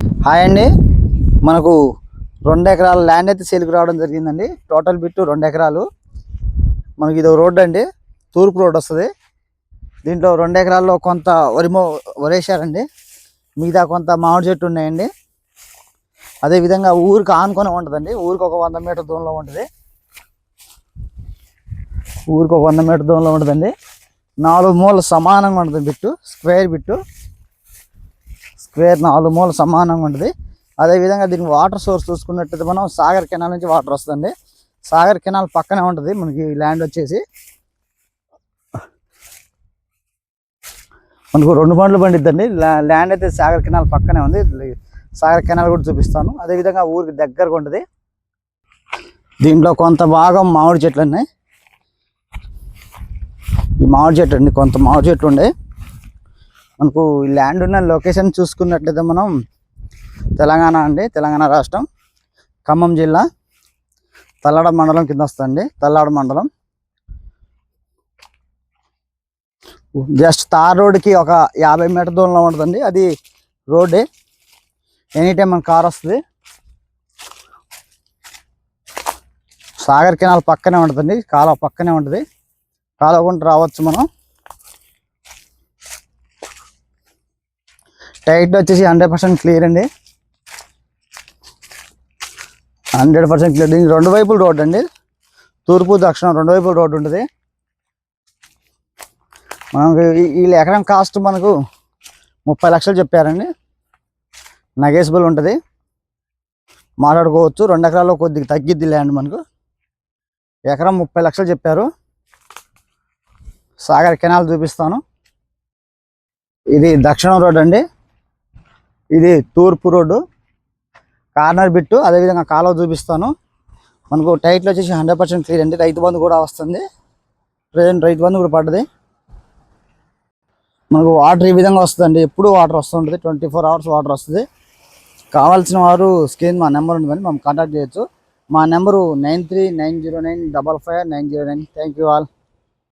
Hi అండి. మనకు రెండు ఎకరాల ల్యాండ్ అయితే సేల్కి రావడం జరిగిందండి. టోటల్ బిట్టు రెండు ఎకరాలు. మనకి ఇది రోడ్ అండి. తూర్పు రోడ్ వస్తుంది. దీంట్లో రెండు ఎకరాల్లో కొంత వరిమో వరేశారండి. మిగతా కొంత మామిడి చెట్టు ఉన్నాయండి. అదేవిధంగా ఊరికి ఆనుకొని ఉంటుందండి. ఊరికి ఒక వంద మీటర్ దూరంలో ఉంటుంది. ఊరికి ఒక వంద మీటర్ దూరంలో ఉంటుందండి. నాలుగు మూలలు సమానంగా ఉంటుంది బిట్టు స్క్వేర్ బిట్టు. స్క్వేర్ నాలుగు మూల సమానంగా ఉంటుంది. అదేవిధంగా దీనికి వాటర్ సోర్స్ చూసుకున్నట్టయితే మనం సాగర్ కెనాల్ నుంచి వాటర్ వస్తుంది సాగర్ కెనాల్ పక్కనే ఉంటుంది. మనకి ల్యాండ్ వచ్చేసి మనకు రెండు పండ్లు పండిద్దండి. ల్యా- ల్యాండ్ అయితే సాగర్ కెనాల్ పక్కనే ఉంది. సాగర్ కెనాల్ కూడా చూపిస్తాను. అదేవిధంగా ఊరికి దగ్గరగా ఉంటుంది. దీంట్లో కొంత భాగం మామిడి చెట్లు ఉన్నాయి ఈ మామిడి చెట్టు అండి కొంత మామిడి చెట్లు ఉండే. మనకు ఈ ల్యాండ్ ఉన్న లొకేషన్ చూసుకున్నట్లయితే మనం తెలంగాణ అండి తెలంగాణ రాష్ట్రం. ఖమ్మం జిల్లా తల్లాడ మండలం కింద వస్తుంది. తల్లాడ మండలం. జస్ట్ తార్ రోడ్కి ఒక యాభై మీటర్ దూరంలో ఉంటుందండి. అది రోడ్డే ఎనీ టైం మన కార్ వస్తుంది. సాగర్ కెనాల్ పక్కనే ఉంటుందండి. కాలువ పక్కనే ఉంటుంది. కాలువ గుంట రావచ్చు మనం. టైట్ వచ్చేసి హండ్రెడ్ పర్సెంట్ క్లియర్ అండి. హండ్రెడ్ పర్సెంట్ క్లియర్ దీనికి రెండు వైపులు రోడ్ అండి. తూర్పు దక్షిణం రెండు వైపులు రోడ్డు ఉంటుంది. మనకు ఈ- ఎకరం కాస్ట్ మనకు ముప్పై లక్షలు చెప్పారండి. నగేసిబుల్ ఉంటుంది. మాట్లాడుకోవచ్చు. రెండు ఎకరాల్లో కొద్దిగా తగ్గిద్ది ల్యాండ్ మనకు. ఎకరం ముప్పై లక్షలు చెప్పారు. సాగర్ కెనాల్ చూపిస్తాను. ఇది దక్షిణం రోడ్ అండి. ఇది తూర్పు రోడ్డు. కార్నర్ బిట్టు అదేవిధంగా కాలువ చూపిస్తాను. మనకు టైట్లో వచ్చేసి హండ్రెడ్ పర్సెంట్ క్లియర్ అండి రైతు బంధు కూడా వస్తుంది. ప్రజెంట్ రైతు బంధు కూడా పడ్డది. మనకు వాటర్ ఈ విధంగా వస్తుందండి. ఎప్పుడు వాటర్ వస్తుంటుంది. ట్వంటీ ఫోర్ అవర్స్ వాటర్ వస్తుంది. కావాల్సిన వారు స్క్రీన్ మా నెంబర్ ఉంటుందని మనం కాంటాక్ట్ చేయొచ్చు. మా number nine three nine zero nine double five nine zero nine. Thank you all.